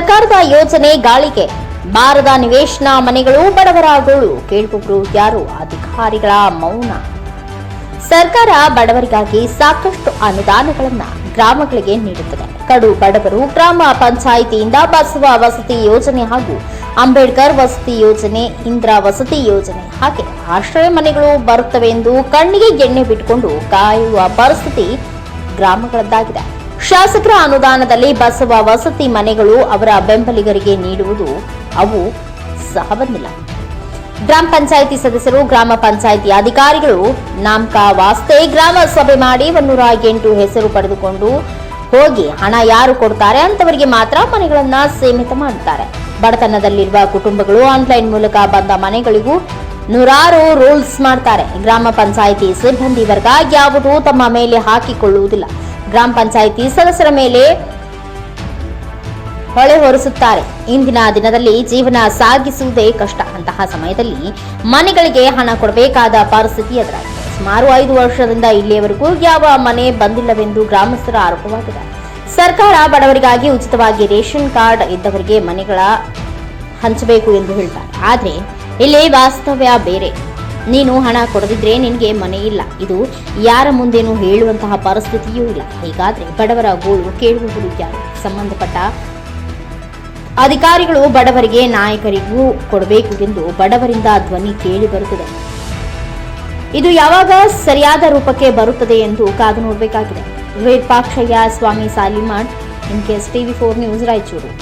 ಸರ್ಕಾರದ ಯೋಜನೆ ಗಾಳಿಗೆ. ಬಾರದ ನಿವೇಶನ ಮನೆಗಳು ಬಡವರ ಗೋಳು ಕೇಳುವವರು ಯಾರು ಅಧಿಕಾರಿಗಳ ಮೌನ. ಸರ್ಕಾರ ಬಡವರಿಗಾಗಿ ಸಾಕಷ್ಟು ಅನುದಾನಗಳನ್ನ ಗ್ರಾಮಗಳಿಗೆ ನೀಡುತ್ತದೆ. ಕಡು ಬಡವರು ಗ್ರಾಮ ಪಂಚಾಯಿತಿಯಿಂದ ಬಸವ ವಸತಿ ಯೋಜನೆ ಹಾಗೂ ಅಂಬೇಡ್ಕರ್ ವಸತಿ ಯೋಜನೆ, ಇಂದಿರಾ ವಸತಿ ಯೋಜನೆ ಹಾಗೆ ಆಶ್ರಯ ಮನೆಗಳು ಬರುತ್ತವೆ ಎಂದು ಕಣ್ಣಿಗೆ ಎಣ್ಣೆ ಬಿಟ್ಟುಕೊಂಡು ಕಾಯುವ ಪರಿಸ್ಥಿತಿ ಗ್ರಾಮಗಳದ್ದಾಗಿದೆ. ಶಾಸಕರ ಅನುದಾನದಲ್ಲಿ ಬಸವ ವಸತಿ ಮನೆಗಳು ಅವರ ಬೆಂಬಲಿಗರಿಗೆ ನೀಡುವುದು ಅವು ಸಹ ಬಂದಿಲ್ಲ ಗ್ರಾಮ ಪಂಚಾಯಿತಿ ಸದಸ್ಯರು, ಗ್ರಾಮ ಪಂಚಾಯಿತಿ ಅಧಿಕಾರಿಗಳು ನಾಮಕ ವಾಸ್ತೆ ಗ್ರಾಮ ಸಭೆ ಮಾಡಿ ಒಂದೂರ ಎಂಟು ಹೆಸರು ಪಡೆದುಕೊಂಡು ಹೋಗಿ ಹಣ ಯಾರು ಕೊಡ್ತಾರೆ ಅಂತವರಿಗೆ ಮಾತ್ರ ಮನೆಗಳನ್ನ ಸೀಮಿತ ಮಾಡುತ್ತಾರೆ. ಬಡತನದಲ್ಲಿರುವ ಕುಟುಂಬಗಳು ಆನ್ಲೈನ್ ಮೂಲಕ ಬಂದ ಮನೆಗಳಿಗೂ ನೂರಾರು ರೂಲ್ಸ್ ಮಾಡ್ತಾರೆ. ಗ್ರಾಮ ಪಂಚಾಯಿತಿ ಸಿಬ್ಬಂದಿ ವರ್ಗ ಯಾವುದೂ ತಮ್ಮ ಮೇಲೆ ಹಾಕಿಕೊಳ್ಳುವುದಿಲ್ಲ. ಗ್ರಾಮ ಪಂಚಾಯಿತಿ ಸದಸ್ಯರ ಮೇಲೆ ಹೊಳೆ ಹೊರಿಸುತ್ತಾರೆ. ಇಂದಿನ ದಿನದಲ್ಲಿ ಜೀವನ ಸಾಗಿಸುವುದೇ ಕಷ್ಟ. ಅಂತಹ ಸಮಯದಲ್ಲಿ ಮನೆಗಳಿಗೆ ಹಣ ಕೊಡಬೇಕಾದ ಪರಿಸ್ಥಿತಿ ಎದುರಾಗಿದೆ. ಸುಮಾರು ಐದು ವರ್ಷದಿಂದ ಇಲ್ಲಿಯವರೆಗೂ ಯಾವ ಮನೆ ಬಂದಿಲ್ಲವೆಂದು ಗ್ರಾಮಸ್ಥರ ಆರೋಪವಾಗಿದೆ ಸರ್ಕಾರ ಬಡವರಿಗಾಗಿ ಉಚಿತವಾಗಿ ರೇಷನ್ ಕಾರ್ಡ್ ಇದ್ದವರಿಗೆ ಮನೆಗಳ ಹಂಚಬೇಕು ಎಂದು ಹೇಳ್ತಾರೆ. ಆದರೆ ಇಲ್ಲಿ ವಾಸ್ತವ್ಯ ಬೇರೆ. ನೀನು ಹಣ ಕೊಡದಿದ್ರೆ ನಿನಗೆ ಮನೆ ಇಲ್ಲ. ಇದು ಯಾರ ಮುಂದೇನೂ ಹೇಳುವಂತಹ ಪರಿಸ್ಥಿತಿಯೂ ಇಲ್ಲ. ಹೀಗಾದ್ರೆ ಬಡವರ ಗೋಳು ಕೇಳುವುದು ಯಾರು? ಸಂಬಂಧಪಟ್ಟ ಅಧಿಕಾರಿಗಳು ಬಡವರಿಗೆ ನಾಯಕರಿಗೂ ಕೊಡಬೇಕು ಎಂದು ಬಡವರಿಂದ ಧ್ವನಿ ಕೇಳಿ ಬರುತ್ತದೆ. ಇದು ಯಾವಾಗ ಸರಿಯಾದ ರೂಪಕ್ಕೆ ಬರುತ್ತದೆ ಎಂದು ಕಾದು ನೋಡಬೇಕಾಗಿದೆ. Virupakshayya Swami Salimad S TV four news Raichur.